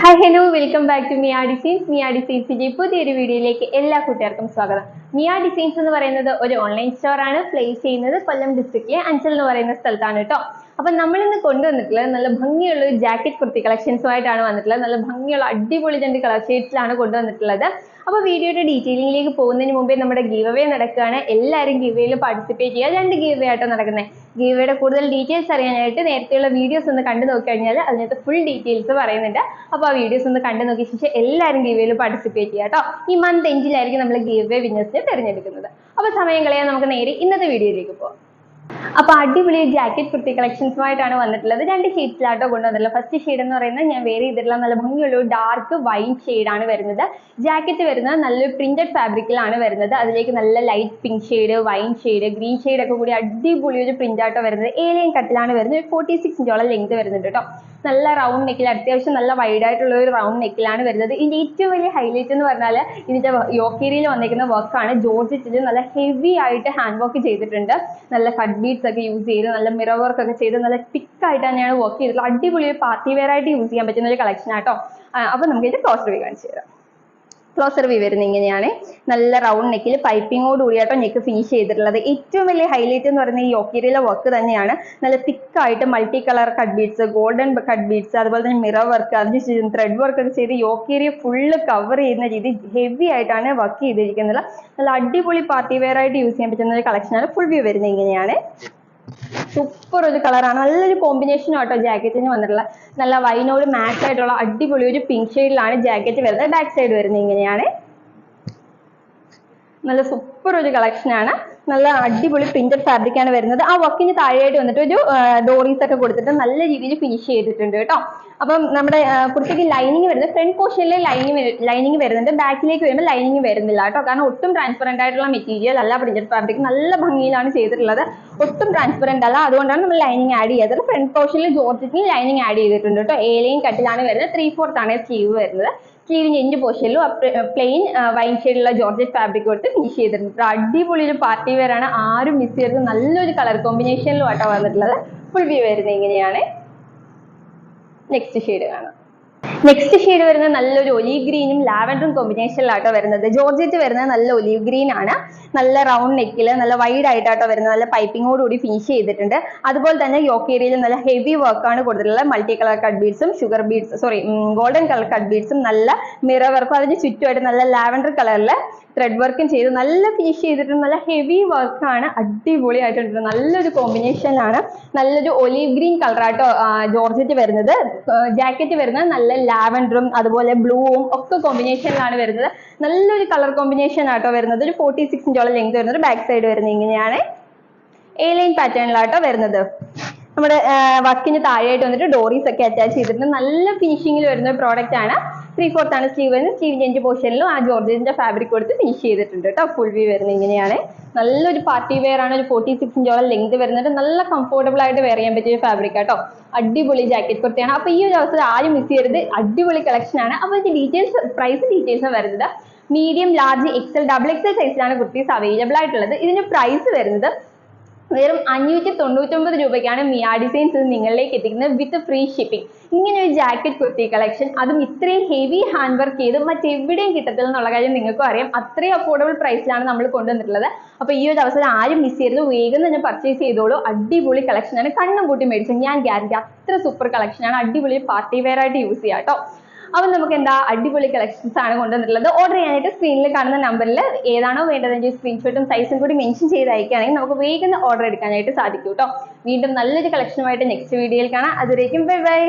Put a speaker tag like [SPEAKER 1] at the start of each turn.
[SPEAKER 1] Hi hello welcome back to മിയാഡിസിൻസ് designs മിയാ പുതിയൊരു വീഡിയോയിലേക്ക് എല്ലാ കൂട്ടുകാർക്കും സ്വാഗതം. മിയ ഡിസൈൻസ് എന്ന് പറയുന്നത് ഒരു ഓൺലൈൻ സ്റ്റോർ ആണ്. പ്ലേസ് ചെയ്യുന്നത് കൊല്ലം ഡിസ്ട്രിക്റ്റിലെ അഞ്ചൽ എന്ന് പറയുന്ന സ്ഥലത്താണ് കേട്ടോ അപ്പൊ നമ്മൾ ഇന്ന് കൊണ്ടുവന്നിട്ടുള്ളത് നല്ല ഭംഗിയുള്ള ഒരു ജാക്കറ്റ് കുർത്തി കളക്ഷൻസുമായിട്ടാണ് വന്നിട്ടുള്ളത്. നല്ല ഭംഗിയുള്ള അടിപൊളി രണ്ട് കളർ ഷെയ്ഡ്സിലാണ് കൊണ്ടുവന്നിട്ടുള്ളത്. അപ്പോൾ വീഡിയോയുടെ ഡീറ്റെയിലിംഗിലേക്ക് പോകുന്നതിന് മുമ്പേ നമ്മുടെ ഗീവ് നടക്കുകയാണ്. എല്ലാവരും ഗീവയിൽ പാർട്ടിസിപ്പേറ്റ് ചെയ്യുക. രണ്ട് ഗീവ് അവേ ആയിട്ടാണ് നടക്കുന്നത്. ഗീവയുടെ കൂടുതൽ ഡീറ്റെയിൽസ് അറിയാനായിട്ട് നേരത്തെയുള്ള വീഡിയോസ് ഒന്ന് കണ്ടു നോക്കി കഴിഞ്ഞാൽ അതിനകത്ത് ഫുൾ ഡീറ്റെയിൽസ് പറയുന്നുണ്ട്. അപ്പോൾ ആ വീഡിയോസ് ഒന്ന് കണ്ടു നോക്കിയ ശേഷം എല്ലാവരും ഗീവയിൽ പാർട്ടിസിപ്പേറ്റ് ചെയ്യുക കേട്ടോ ഈ മന്ത് എൻഡിലായിരിക്കും നമ്മൾ ഗീവ് അവേ വിന്നേഴ്സിനെ തിരഞ്ഞെടുക്കുന്നത്. അപ്പോൾ സമയം കളയാൻ നമുക്ക് നേരെ ഇന്നത്തെ വീഡിയോയിലേക്ക് പോകാം അപ്പൊ അടിപൊളി ജാക്കറ്റ് കുർത്തി കളക്ഷൻസുമായിട്ടാണ് വന്നിട്ടുള്ളത്. രണ്ട് ഷെയ്ഡ്സിലാട്ടോ കൊണ്ടുവന്നിട്ടുള്ളത്. ഫസ്റ്റ് ഷെയ്ഡ് എന്ന് പറയുന്നത് ഞാൻ വേറെ ചെയ്തിട്ടുള്ള നല്ല ഭംഗിയുള്ള ഡാർക്ക് വൈൻ ആണ് വരുന്നത്. ജാക്കറ്റ് വരുന്നത് നല്ലൊരു പ്രിന്റഡ് ഫാബ്രിക്കിലാണ് വരുന്നത്. അതിലേക്ക് നല്ല light pink shade wine shade green shade ഒക്കെ കൂടി അടിപൊളി ഒരു പ്രിന്റ് ആട്ടോ വരുന്നത്. ഏലിയൻ കട്ടിലാണ് വരുന്നത്. ഫോർട്ടി സിക്സ് ഇഞ്ചോളം ലെങ്ത് വരുന്നുണ്ട് കേട്ടോ. നല്ല റൗണ്ട് നെക്കിൽ അത്യാവശ്യം നല്ല വൈഡ് ആയിട്ടുള്ള ഒരു റൗണ്ട് നെക്കിലാണ് വരുന്നത്. ഇതിന്റെ ഏറ്റവും വലിയ ഹൈലൈറ്റ് എന്ന് പറഞ്ഞാൽ ഇതിന്റെ യോക്കേരിയിൽ വന്നിരിക്കുന്ന വർക്കാണ് ജോർജറ്റിൽ നല്ല ഹെവി ആയിട്ട് ഹാൻഡ് വർക്ക് ചെയ്തിട്ടുണ്ട്. നല്ല കട്ട് ബീഡ്സ് ഒക്കെ യൂസ് ചെയ്ത് നല്ല മിറർ വർക്ക് ഒക്കെ ചെയ്ത് നല്ല തിക്ക് ആയിട്ട് തന്നെയാണ് വർക്ക് ചെയ്തിട്ടുള്ളത്. അടിപൊളി പാർട്ടി വെയർ ആയിട്ട് യൂസ് ചെയ്യാൻ പറ്റുന്ന ഒരു കളക്ഷൻ ആട്ടോ. അപ്പൊ നമുക്ക് ഇതിന്റെ ക്ലോസ് റിവ്യൂ കാണിച്ചു തരാം. ക്ലോസർ വ്യൂ വരുന്നത് ഇങ്ങനെയാണ്. നല്ല റൗണ്ട് നെക്കിൽ പൈപ്പിങ്ങോട് കൂടിയാട്ടോ നെക്ക് ഫിനിഷ് ചെയ്തിട്ടുള്ളത്. ഏറ്റവും വലിയ ഹൈലൈറ്റ് എന്ന് പറയുന്നത് ഈ യോക്കിരിയിലെ വർക്ക് തന്നെയാണ്. നല്ല തിക്കായിട്ട് multi colour cut beads golden cut beads അതുപോലെ തന്നെ മിറർ വർക്ക് അതിന് ത്രെഡ് വർക്ക് ഒക്കെ ചെയ്ത് യോക്കേരിയ ഫുള്ള് കവർ ചെയ്യുന്ന രീതി ഹെവി ആയിട്ടാണ് വർക്ക് ചെയ്തിരിക്കുന്നത്. നല്ല അടിപൊളി പാർട്ടി വെയർ ആയിട്ട് യൂസ് ചെയ്യാൻ പറ്റുന്ന ഒരു കളക്ഷനാണ് ഫുൾ വ്യൂ വരുന്നത് ഇങ്ങനെയാണ്. സൂപ്പർ ഒരു കളറാണ് നല്ലൊരു കോമ്പിനേഷൻ ആട്ടോ ജാക്കറ്റിന് വന്നിട്ടുള്ള. നല്ല വൈനോട് മാച്ച് ആയിട്ടുള്ള അടിപൊളി ഒരു പിങ്ക് ഷെയ്ഡിലാണ് ജാക്കറ്റ് വരുന്നത്. ബാക്ക് സൈഡ് വരുന്നത് ഇങ്ങനെയാണ്. നല്ല സൂപ്പർ ഒരു കളക്ഷൻ ആണ് നല്ല അടിപൊളി പ്രിന്റഡ് ഫാബ്രിക് ആണ് വരുന്നത്. ആ വർക്കിന് താഴെയായിട്ട് വന്നിട്ട് ഒരു ഡോറീസ് ഒക്കെ കൊടുത്തിട്ട് നല്ല രീതിയിൽ ഫിനിഷ് ചെയ്തിട്ടുണ്ട് കേട്ടോ. അപ്പം നമ്മുടെ കുർത്തിക്ക് ലൈനിങ് വരുന്നത് ഫ്രണ്ട് പോർഷനിൽ ലൈനിങ് ലൈനിങ് വരുന്നുണ്ട്. ബാക്കിലേക്ക് വരുമ്പോൾ ലൈനിങ് വരുന്നില്ല കേട്ടോ. കാരണം ഒട്ടും ട്രാൻസ്പെറന്റ് ആയിട്ടുള്ള മെറ്റീരിയൽ അല്ല പ്രിന്റഡ് ഫാബ്രിക് നല്ല ഭംഗിയിലാണ് ചെയ്തിട്ടുള്ളത്. ഒട്ടും ട്രാൻസ്പെറന്റ് അല്ല. അതുകൊണ്ടാണ് നമ്മൾ ലൈനിങ് ആഡ് ചെയ്തത് ഫ്രണ്ട് പോർഷനിൽ ജോർജറ്റിന് ലൈനിങ് ആഡ് ചെയ്തിട്ടുണ്ട് കേട്ടോ. ഏലയും കട്ടിലാണ് വരുന്നത്. ത്രീ ഫോർത്ത് ആണ് സ്ലീവ് വരുന്നത്. സ്ലീവിന്റെ എന്റെ പോർഷനിലും പ്ലെയിൻ വൈൻ ഷെയ്ഡുള്ള ജോർജറ്റ് ഫാബ്രിക് കൊടുത്ത് ഫിനിഷ് ചെയ്തിട്ടുണ്ട്. അടിപൊളി ഒരു പാർട്ടി വെയർ ആണ്. ആരും മിസ് ചെയ്യരുത്. നല്ലൊരു കളർ കോമ്പിനേഷനിലും ആട്ടോ വന്നിട്ടുള്ളത്. ഫുൾ വ്യൂ വരുന്നത് ഇങ്ങനെയാണ്. നെക്സ്റ്റ് ഷെയ്ഡ് കാണാം. നെക്സ്റ്റ് ഷെയ്ഡ് വരുന്നത് നല്ലൊരു ഒലീവ് ഗ്രീനും ലാവൻഡറും കോമ്പിനേഷനിലാട്ടോ വരുന്നത്. ജോർജറ്റ് വരുന്നത് നല്ല ഒലീവ് ഗ്രീൻ ആണ്. നല്ല റൗണ്ട് നെക്കിൽ നല്ല വൈഡ് ആയിട്ടാട്ടോ വരുന്നത്. നല്ല പൈപ്പിങ്ങോട് കൂടി ഫിനിഷ് ചെയ്തിട്ടുണ്ട്. അതുപോലെ തന്നെ യോക്കേരിയയിൽ നല്ല ഹെവി വർക്കാണ് കൊടുത്തിട്ടുള്ളത്. Multi colour cut ബീഡ്സും sugar beads sorry golden colour cut ബീഡ്സും നല്ല മിറർ വർക്കും അതിന് ചുറ്റുമായിട്ട് നല്ല ലാവൻഡർ കളറിൽ ത്രെഡ് വർക്കും ചെയ്ത് നല്ല ഫിനിഷ് ചെയ്തിട്ടുണ്ട് നല്ല ഹെവി വർക്കാണ് അടിപൊളിയായിട്ടുണ്ട്. നല്ലൊരു കോമ്പിനേഷനാണ് നല്ലൊരു ഒലീവ് ഗ്രീൻ കളറാട്ടോ ജോർജറ്റ് വരുന്നത്. ജാക്കറ്റ് വരുന്നത്. നല്ല ലാവൻഡറും അതുപോലെ ബ്ലൂവും ഒക്കെ കോമ്പിനേഷനിലാണ് വരുന്നത്. നല്ലൊരു കളർ കോമ്പിനേഷൻ ആട്ടോ വരുന്നത്. ഒരു ഫോർട്ടി സിക്സ് ഇഞ്ചോളം ലെങ്ത് വരുന്നത്. ബാക്ക് സൈഡ് വരുന്നത് ഇങ്ങനെയാണ്. എ ലൈൻ പാറ്റേണിലാട്ടോ വരുന്നത്. നമ്മുടെ വർക്കിന് താഴെയായിട്ട് വന്നിട്ട് ഡോറീസ് ഒക്കെ അറ്റാച്ച് ചെയ്തിട്ടുണ്ട്. നല്ല ഫിനിഷിങ്ങിൽ വരുന്ന ഒരു പ്രോഡക്റ്റ് ആണ്. ത്രീ ഫോർത്ത് ആണ് സ്ലീവ് വരുന്നത്. സ്ലീവിന്റെ എൻഡ് പോർഷനിലും ആ ജോർജറ്റിന്റെ ഫാബ്രിക് കൊടുത്ത് ഫിനിഷ് ചെയ്തിട്ടുണ്ട് കേട്ടോ. ഫുൾ വ്യൂ വരുന്നത് ഇങ്ങനെയാണ്. നല്ലൊരു പാർട്ടി വെയർ ആണ്. ഒരു ഫോർട്ടി സിക്സ് ഇഞ്ചോളം ലെങ്ത് വരുന്നുണ്ട്. നല്ല കംഫോർട്ടബിൾ ആയിട്ട് വെയർ ചെയ്യാൻ പറ്റിയ ഫാബ്രിക് കേട്ടോ. അടിപൊളി ജാക്കറ്റ് കുർത്തിയാണ്. അപ്പൊ ഈ ഒരു അവസരം ആരും മിസ് ചെയ്യരുത്. അടിപൊളി കളക്ഷൻ ആണ്. അപ്പൊ ഇതിന്റെ ഡീറ്റെയിൽസ് പ്രൈസ് ഡീറ്റെയിൽസ് വരുന്നത്. Medium large XL double XL സൈസിലാണ് കുർത്തീസ് അവൈലബിൾ ആയിട്ടുള്ളത്. ഇതിന്റെ പ്രൈസ് വരുന്നത് വെറും അഞ്ഞൂറ്റി തൊണ്ണൂറ്റൊമ്പത് രൂപയ്ക്കാണ് മിയാ ഡിസൈൻസ് നിങ്ങളിലേക്ക് എത്തിക്കുന്നത് വിത്ത് ഫ്രീ ഷിപ്പിംഗ് ഇങ്ങനെ ഒരു ജാക്കറ്റ് കുർത്തി കളക്ഷൻ അതും ഇത്രയും ഹെവി ഹാൻഡ് വർക്ക് ചെയ്ത് മറ്റെവിടെയും കിട്ടത്തില്ല എന്നുള്ള കാര്യം നിങ്ങൾക്കും അറിയാം. അത്രയും അഫോർഡബിൾ പ്രൈസിലാണ് നമ്മൾ കൊണ്ടുവന്നിട്ടുള്ളത്. അപ്പോൾ ഈ ഒരു അവസരം ആരും മിസ് ചെയ്യരുത്. വേഗം തന്നെ പർച്ചേസ് ചെയ്തോളൂ. അടിപൊളി കളക്ഷനാണ് കണ്ണും കൂട്ടി മേടിച്ചത് ഞാൻ ഗ്യാരണ്ടി അത്ര സൂപ്പർ കളക്ഷനാണ് അടിപൊളി പാർട്ടി വെയർ ആയിട്ട് യൂസ് ചെയ്യാം കേട്ടോ അപ്പം നമുക്ക് എന്താ അടിപൊളി കളക്ഷൻസ് ആണ് കൊണ്ടുവന്നിട്ടുള്ളത്. ഓർഡർ ചെയ്യാനായിട്ട് സ്ക്രീനിൽ കാണുന്ന നമ്പറിൽ ഏതാണോ വേണ്ടതെങ്കിൽ സ്ക്രീൻഷോട്ടും സൈസും കൂടി മെൻഷൻ ചെയ്ത് നമുക്ക് വേഗം ഓർഡർ എടുക്കാനായിട്ട് സാധിക്കും കേട്ടോ വീണ്ടും നല്ലൊരു കളക്ഷനുമായിട്ട് നെക്സ്റ്റ് വീഡിയോയിൽ കാണാം. അതുവരേക്കും ബൈ ബൈ